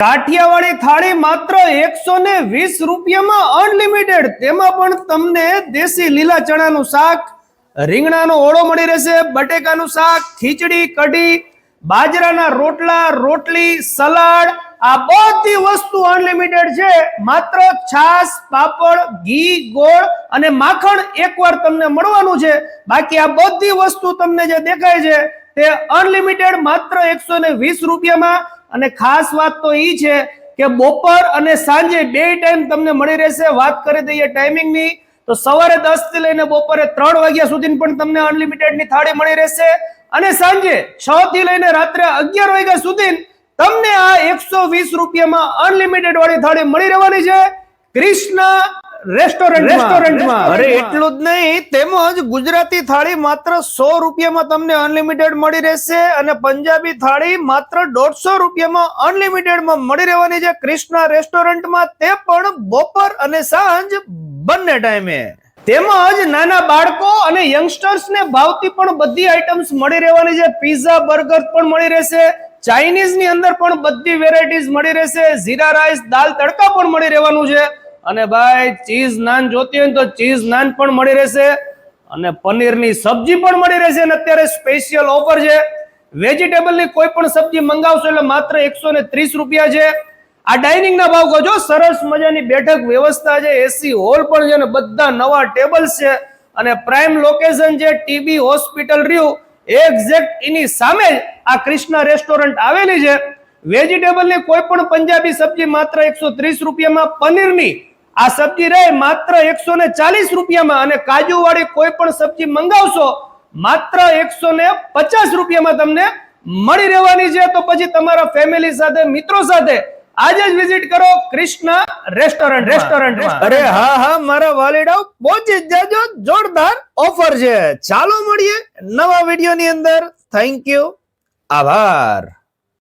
કાઠિયાવાડી થાળી માત્ર એકસો ને વીસ રૂપિયામાં અનલિમિટેડ તેમાં પણ તમને દેશી લીલા ચણાનું શાક, રીંગણાનો ઓળો મળી રહેશે, બટેકાનું શાક, ખીચડી, કઢી, બાજરાના રોટલા, રોટલી, સલાડ, આ બધી વસ્તુ અનલિમિટેડ છે. માત્ર છાશ, પાપડ, ઘી, ગોળ અને માખણ એકવાર તમને મળવાનું છે. બાકી આ બધી વસ્તુ તમને જે દેખાય છે તે અનલિમિટેડ માત્ર એકસો ને વીસ રૂપિયામાં અને ખાસ વાત તો એ છે કે બપોર અને સાંજે બે ટાઈમ તમને મળી રહેશે. વાત કરી દઈએ ટાઈમિંગની તો સવારે દસથી લઈને બપોરે ત્રણ વાગ્યા સુધી પણ તમને અનલિમિટેડની થાળી મળી રહેશે. અને સાંજે છ થી લઈને રાત્રે અગિયાર વાગ્યા સુધી તમને આ એકસો વીસ રૂપિયામાં અનલિમિટેડ વાળી થાળી મળી રહેવાની છે. કૃષ્ણ રેસ્ટોરન્ટ રેસ્ટોરન્ટમાં અરે એટલું જ નહીં. તેમજ ગુજરાતી થાળી માત્ર સો રૂપિયામાં તમને અનલિમિટેડ મળી રહેશે અને પંજાબી થાળી માત્ર દોઢસો રૂપિયામાં અનલિમિટેડમાં મળી રહેવાની છે. કૃષ્ણા રેસ્ટોરન્ટમાં તે પણ બપોર અને સાંજ બંને ટાઈમે તેમજ નાના બાળકો અને યંગસ્ટર્સ ને ભાવતી પણ બધી આઇટમ્સ મળી રહેવાની છે. પીઝા બર્ગર પણ મળી રહેશે. ચાઇનીઝની અંદર પણ બધી વેરાયટીઝ મળી રહેશે. જીરા રાઈસ દાલ તડકા પણ મળી રહેવાનું છે. અને ભાઈ, ચીઝ નાન જોતી હોય તો ચીઝ નાન પણ મળી રહેશે. અને પનીરની સબ્જી પણ મળી રહેશે. અને અત્યારે સ્પેશિયલ ઓફર છે. વેજીટેબલની કોઈ પણ સબ્જી મંગાવશો એટલે માત્ર એકસો ને ત્રીસ રૂપિયા છે. આ ડાઇનિંગ ના ભાવ કહો સરસ મજાની બેઠક વ્યવસ્થા છે. એસી હોલ પણ છે અને બધા નવા ટેબલ્સ છે. અને પ્રાઇમ લોકેશન છે ટીબી હોસ્પિટલ રહ્યું એક્ઝેક્ટ એની સામે જ આ કૃષ્ણા રેસ્ટોરન્ટ આવેલી છે. વેજીટેબલની કોઈ પણ પંજાબી સબ્જી માત્ર એકસો ત્રીસ રૂપિયામાં પનીરની આ સબ્જી રહે માત્ર એકસો ને ચાલીસ રૂપિયામાં અને કાજુ વાળી કોઈ પણ સબ્જી મંગાવશો માત્ર એકસો ને પચાસ રૂપિયામાં તમને મળી રહેવાની છે. તો પછી તમારા ફેમિલી સાથે મિત્રો સાથે આજે જ વિઝિટ કરો કૃષ્ણ રેસ્ટોરન્ટ રેસ્ટોરન્ટ અરે હા હા મારા વાલીડાઓ પહોંચી જજો જાજો. જોરદાર ઓફર છે. ચાલો મળીએ નવા વીડિયો ની અંદર. થેન્ક યુ આભાર.